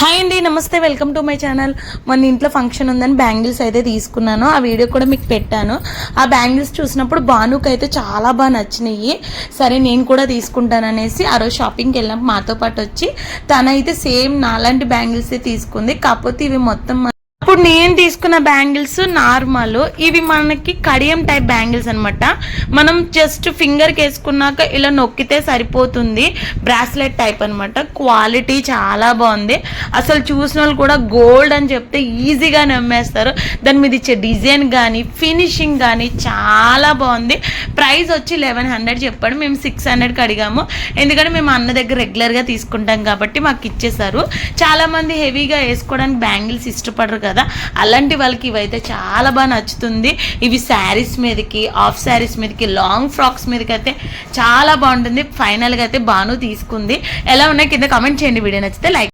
Hi అండి నమస్తే welcome to my channel. మొన్న ఇంట్లో ఫంక్షన్ ఉందని బ్యాంగిల్స్ అయితే తీసుకున్నాను. ఆ వీడియో కూడా మీకు పెట్టాను. ఆ బ్యాంగిల్స్ చూసినప్పుడు భానుకి అయితే చాలా బాగా నచ్చినాయి. సరే నేను కూడా తీసుకుంటాను అనేసి ఆ రోజు షాపింగ్కి వెళ్ళినప్పుడు మాతో పాటు వచ్చి తనైతే సేమ్ నాలాంటి బ్యాంగిల్స్ తీసుకుంది. కాకపోతే ఇవి మొత్తం ఇప్పుడు నేను తీసుకున్న బ్యాంగిల్స్ నార్మల్. ఇవి మనకి కడియం టైప్ బ్యాంగిల్స్ అనమాట మనం జస్ట్ ఫింగర్కి వేసుకున్నాక ఇలా నొక్కితే సరిపోతుంది. బ్రాస్లెట్ టైప్ అన్నమాట. క్వాలిటీ చాలా బాగుంది. అసలు చూసిన వాళ్ళు కూడా గోల్డ్ అని చెప్తే ఈజీగా నమ్మేస్తారు. దాని మీద ఇచ్చే డిజైన్ కానీ ఫినిషింగ్ కానీ చాలా బాగుంది. ప్రైస్ వచ్చి లెవెన్ హండ్రెడ్ చెప్పాడు. మేము సిక్స్ హండ్రెడ్కి అడిగాము. ఎందుకంటే మేము అన్న దగ్గర రెగ్యులర్గా తీసుకుంటాం కాబట్టి మాకు ఇచ్చేసారు చాలామంది హెవీగా వేసుకోవడానికి బ్యాంగిల్స్ ఇష్టపడరు కదా. కదా? అలాంటి వాళ్ళకి ఇవైతే చాలా బాగా నచ్చుతుంది. ఇవి శారీస్ మీదకి ఆఫ్ శారీస్ మీదకి లాంగ్ ఫ్రాక్స్ మీదకి అయితే చాలా బాగుంటుంది. ఫైనల్గా అయితే బాను తీసుకుంది. ఎలా ఉన్నాయి? కింద కామెంట్ చేయండి. వీడియో నచ్చితే లైక్